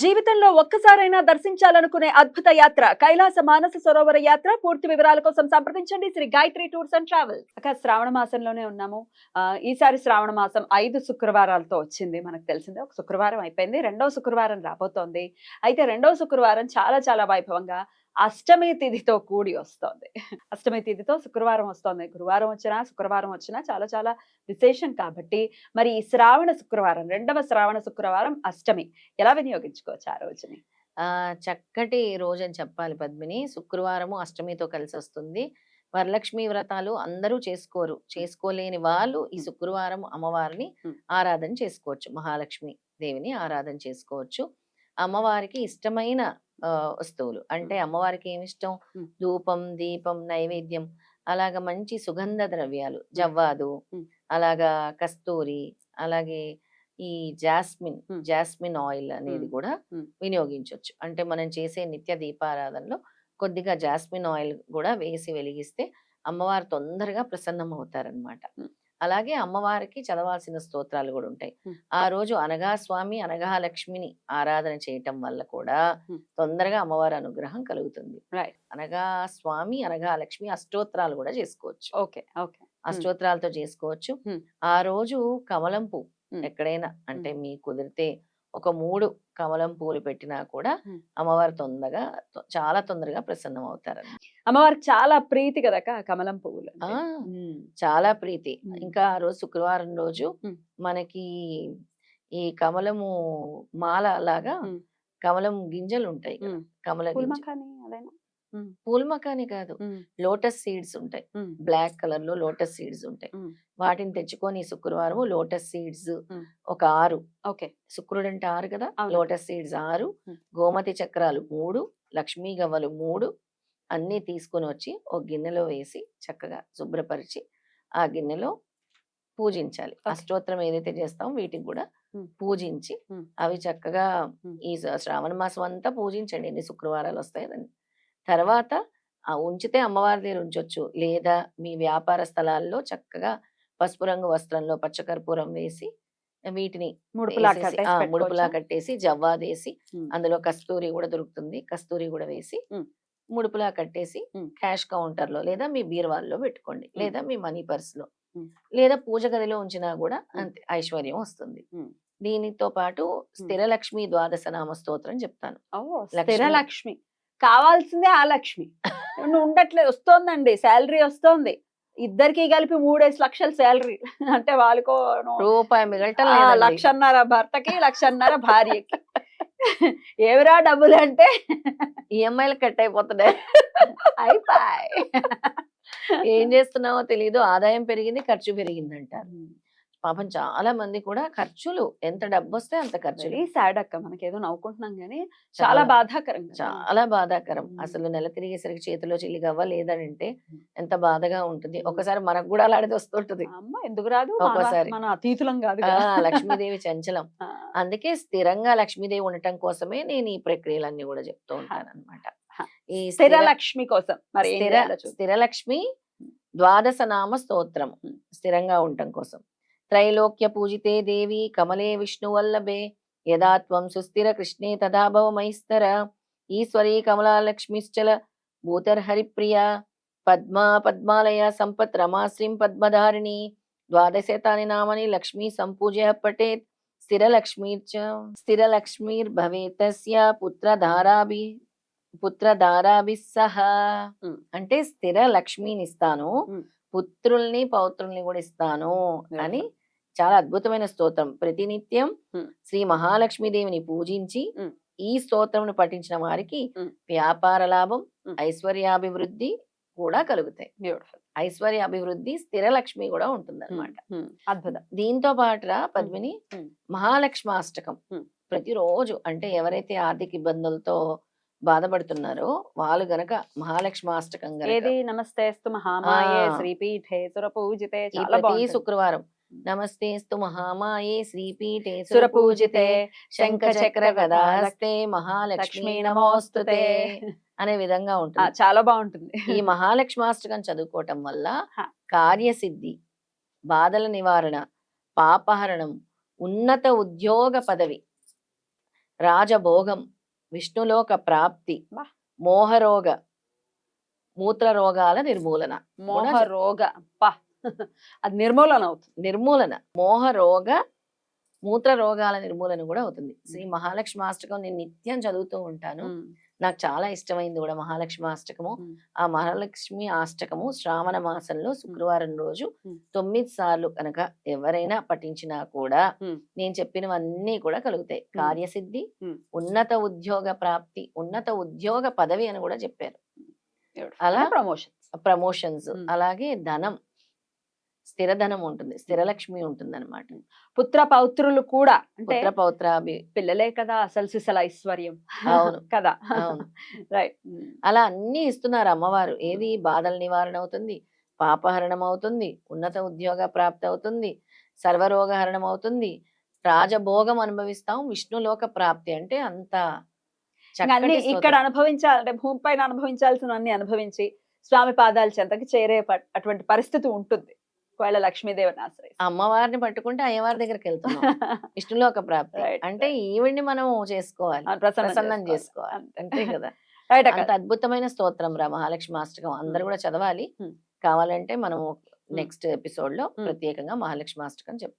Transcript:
జీవితంలో ఒక్కసారైనా దర్శించాలనుకునే అద్భుత యాత్ర కైలాస మానస సరోవర యాత్ర. పూర్తి వివరాల కోసం సంప్రదించండి. Shri Gayatri tours and travel అక్క శ్రావణ మాసంలోనే ఉన్నాము. ఈసారి శ్రావణ మాసం ఐదు శుక్రవారాలతో వచ్చింది. మనకు తెలిసిందే ఒక శుక్రవారం అయిపోయింది రెండవ శుక్రవారం రాబోతోంది. అయితే రెండవ శుక్రవారం చాలా చాలా వైభవంగా అష్టమి తిథితో కూడి వస్తోంది. అష్టమి తిథితో శుక్రవారం వస్తోంది. గురువారం వచ్చినా శుక్రవారం వచ్చినా చాలా చాలా విశేషం కాబట్టి మరి ఈ శ్రావణ శుక్రవారం రెండవ శ్రావణ శుక్రవారం అష్టమి ఎలా వినియోగించుకోవచ్చు ఆ రోజుని? ఆ చక్కటి రోజు అని చెప్పాలి పద్మిని. శుక్రవారము అష్టమితో కలిసి వస్తుంది. వరలక్ష్మి వ్రతాలు అందరూ చేసుకోరు. చేసుకోలేని వాళ్ళు ఈ శుక్రవారం అమ్మవారిని. ఆరాధన చేసుకోవచ్చు. మహాలక్ష్మి దేవిని ఆరాధన చేసుకోవచ్చు. అమ్మవారికి ఇష్టమైన వస్తువులు అంటే అమ్మవారికి ఏమి ఇష్టం. ధూపం దీపం నైవేద్యం అలాగా మంచి సుగంధ ద్రవ్యాలు జవ్వాదు. అలాగా కస్తూరి అలాగే ఈ జాస్మిన్. జాస్మిన్ ఆయిల్ అనేది. కూడా. వినియోగించవచ్చు అంటే మనం చేసే నిత్య దీపారాధనలో కొద్దిగా జాస్మిన్ ఆయిల్ కూడా వేసి వెలిగిస్తే అమ్మవారు తొందరగా ప్రసన్నం అవుతారనమాట. అలాగే అమ్మవారికి చదవాల్సిన స్తోత్రాలు కూడా ఉంటాయి. ఆ రోజు అనగా స్వామి అనగా లక్ష్మిని ఆరాధన చేయటం వల్ల కూడా. తొందరగా అమ్మవారి అనుగ్రహం కలుగుతుంది. అనగా స్వామి అనగా లక్ష్మి అష్టోత్తరాలు కూడా చేసుకోవచ్చు ఓకే ఓకే అష్టోత్తరాలతో చేసుకోవచ్చు. ఆ రోజు కమలం పువ్వు. ఎక్కడైనా అంటే మీ కుదిరితే ఒక మూడు కమలం పూలు పెట్టినా కూడా. అమ్మవారు తొందరగా చాలా తొందరగా ప్రసన్నం అవుతారు అమ్మవారికి చాలా ప్రీతి కదా కమలం పువ్వులు చాలా ప్రీతి. ఇంకా ఆ రోజు శుక్రవారం రోజు. మనకి ఈ కమలము మాల లాగా. కమలం గింజలు ఉంటాయి. కమల అదేనా పూలమకాని కాదు లోటస్ సీడ్స్ ఉంటాయి బ్లాక్ కలర్లో లోటస్ సీడ్స్ ఉంటాయి వాటిని తెచ్చుకొని శుక్రవారం లోటస్ సీడ్స్. ఒక ఆరు ఓకే శుక్రుడు అంటే ఆరు కదా. లోటస్ సీడ్స్ ఆరు. గోమతి చక్రాలు మూడు లక్ష్మీ గవ్వలు మూడు అన్నీ తీసుకొని వచ్చి ఒక గిన్నెలో వేసి చక్కగా శుభ్రపరిచి ఆ గిన్నెలో పూజించాలి. అష్టోత్తరం ఏదైతే చేస్తామో వీటికి కూడా. పూజించి. అవి చక్కగా. ఈ శ్రావణ మాసం అంతా పూజించండి ఎన్ని శుక్రవారాలు వస్తాయి తర్వాత ఆ ఉంచితే అమ్మవారి దగ్గర ఉంచొచ్చు లేదా మీ వ్యాపార స్థలాల్లో చక్కగా పసుపు రంగు వస్త్రంలో పచ్చకర్పూరం వేసి వీటిని ముడుపులా కట్టేసి జవ్వాదేసి అందులో కస్తూరి కూడా దొరుకుతుంది కస్తూరి కూడా వేసి. ముడుపులా కట్టేసి. క్యాష్ కౌంటర్లో లేదా మీ బీరువాల్లో పెట్టుకోండి. లేదా మీ మనీ పర్స్లో. లేదా పూజ గదిలో ఉంచినా కూడా. అంతే ఐశ్వర్యం వస్తుంది. దీనితో పాటు స్థిరలక్ష్మి ద్వాదశ నామ స్తోత్రం చెప్తాను లక్ష్మి కావాల్సిందే ఆ లక్ష్మి. నువ్వు ఉండట్లేదు వస్తోందండి శాలరీ వస్తోంది. ఇద్దరికి కలిపి మూడేసి లక్షల శాలరీ. అంటే వాళ్ళకో రూపాయి మిగలటం. లక్షన్నర భర్తకి లక్షన్నర భార్యకి. ఏవిరా డబ్బులు అంటే ఈఎంఐలు కట్ అయిపోతున్నాయి. అయిపోయి. ఏం చేస్తున్నావో తెలియదు ఆదాయం పెరిగింది ఖర్చు పెరిగింది అంటారు పాపం చాలా మంది కూడా ఖర్చులు ఎంత డబ్బు వస్తే అంత ఖర్చులు సాడ్ అక్క మనకేదో నవ్వుకుంటున్నాం కానీ చాలా బాధాకరం. చాలా బాధాకరం. అసలు నెల తిరిగేసరికి చేతిలో చిల్లిగవ్వ లేదనంటే ఉమ్. ఎంత బాధగా ఉంటుంది. ఒకసారి మనకు కూడా అలాంటిది వస్తుంటది అమ్మ ఎందుకు రాదు ఒక్కోసారి. మన అతీతులం కాదు. లక్ష్మీదేవి చంచలం అందుకే స్థిరంగా లక్ష్మీదేవి ఉండటం కోసమే నేను ఈ ప్రక్రియలన్నీ కూడా చెప్తూ ఉంటాను అనమాట. ఈ స్థిర లక్ష్మి కోసం మరి స్థిర. స్థిరలక్ష్మి ద్వాదశ నామ స్తోత్రం. స్థిరంగా ఉండటం కోసం త్రైలోక్య పూజితే దేవి కమలే విష్ణువల్లభే. యదా త్వం సుస్థిర కృష్ణే తదా భవ మైస్తర ఈశ్వరీ కమలాలక్ష్మిశ్చల భూతర్హరిప్రియ. పద్మా పద్మాలయ సంపత్ రమాశ్రీం పద్మధారిణి. ద్వాదశతాని నామని లక్ష్మీ సంపూజ్య పఠేత్ స్థిరలక్ష్మీర్చ స్థిరలక్ష్మీర్భవేత్ తస్య పుత్రధారాభి పుత్రధారాభి సహ. అంటే స్థిర లక్ష్మిని ఇస్తాను ఉమ్. పుత్రుల్ని పౌత్రుల్ని కూడా ఇస్తాను అని చాలా అద్భుతమైన స్తోత్రం ప్రతినిత్యం. శ్రీ మహాలక్ష్మీదేవిని పూజించి. ఈ స్తోత్రమును పఠించిన వారికి. వ్యాపార లాభం. ఐశ్వర్యాభివృద్ధి కూడా కలుగుతాయి బ్యూటిఫుల్ ఐశ్వర్య అభివృద్ధి స్థిర లక్ష్మి కూడా ఉంటుంది అనమాట అద్భుతం దీంతో పాటురా పద్మిని. మహాలక్ష్మాష్టకం. ప్రతిరోజు అంటే ఎవరైతే ఆర్థిక ఇబ్బందులతో బాధపడుతున్నారో వాళ్ళు గనక మహాలక్ష్మాష్టకం ఏది ఆ. శ్రీపీఠే సుర పూజితే ఈ చాలా ప్రతి. శుక్రవారం నమస్తేస్తు మహామాయే శ్రీపీఠే సుర పూజితే శంఖ చక్ర గదాస్తే మహాలక్ష్మి నమోస్తుతే నమోస్తుతే. అనే విధంగా ఉంటుంది. చాలా బాగుంటుంది. ఈ మహాలక్ష్మాష్టకం చదువుకోవటం వల్ల. కార్యసిద్ధి బాధల నివారణ పాపహరణం ఉన్నత ఉద్యోగ పదవి రాజభోగం విష్ణులోక ప్రాప్తి. మోహరోగ మూత్ర రోగాల నిర్మూలన మోహ రోగ పా అది నిర్మూలన అవుతుంది. నిర్మూలన. మోహ రోగ మూత్ర రోగాల నిర్మూలన కూడా అవుతుంది. శ్రీ మహాలక్ష్మి అష్టకం నేను నిత్యం చదువుతూ ఉంటాను. నాకు చాలా ఇష్టమైంది కూడా మహాలక్ష్మి అష్టకము. ఆ మహాలక్ష్మి అష్టకము శ్రావణ మాసంలో శుక్రవారం రోజు. తొమ్మిది సార్లు కనుక ఎవరైనా పఠించినా కూడా. నేను చెప్పినవన్నీ కూడా కలుగుతాయి. కార్యసిద్ధి. ఉన్నత ఉద్యోగ ప్రాప్తి ఉన్నత ఉద్యోగ పదవి అని కూడా చెప్పారు. అలా ప్రమోషన్స్. ఉమ్. అలాగే ధనం. స్థిర ధనం ఉంటుంది స్థిరలక్ష్మి ఉంటుంది అనమాట పుత్ర పౌత్రులు కూడా పుత్ర పౌత్రాభి పిల్లలే కదా అసలు సిసల ఐశ్వర్యం అవును. కదా. అవును. రైట్ అలా అన్ని ఇస్తున్నారు అమ్మవారు. ఏది బాధల నివారణ అవుతుంది పాపహరణం అవుతుంది ఉన్నత ఉద్యోగ ప్రాప్తి అవుతుంది సర్వరోగహరణం అవుతుంది రాజభోగం అనుభవిస్తాం విష్ణులోక ప్రాప్తి అంటే అంత అన్ని. ఇక్కడ అనుభవించాలి అంటే భూమి పైన అనుభవించాల్సిన అన్ని అనుభవించి స్వామి పాదాల చెంతకి చేరే అటువంటి పరిస్థితి ఉంటుంది. ఒకవేళ లక్ష్మీదేవిని ఆశ్రయిస్తే. అమ్మవారిని పట్టుకుంటే అయ్యవారి దగ్గరికి వెళ్తున్నాం విష్ణులోక ప్రాప్తి Right, అంటే. ఈవిడ్ని మనం చేసుకోవాలి ప్రసన్నం చేసుకోవాలి. అంతే. కదా అంత అద్భుతమైన స్తోత్రం రా మహాలక్ష్మి అష్టకం అందరు కూడా చదవాలి Hmm. కావాలంటే మనం నెక్స్ట్ ఎపిసోడ్లో Hmm. ప్రత్యేకంగా మహాలక్ష్మి అష్టకం చెప్తాం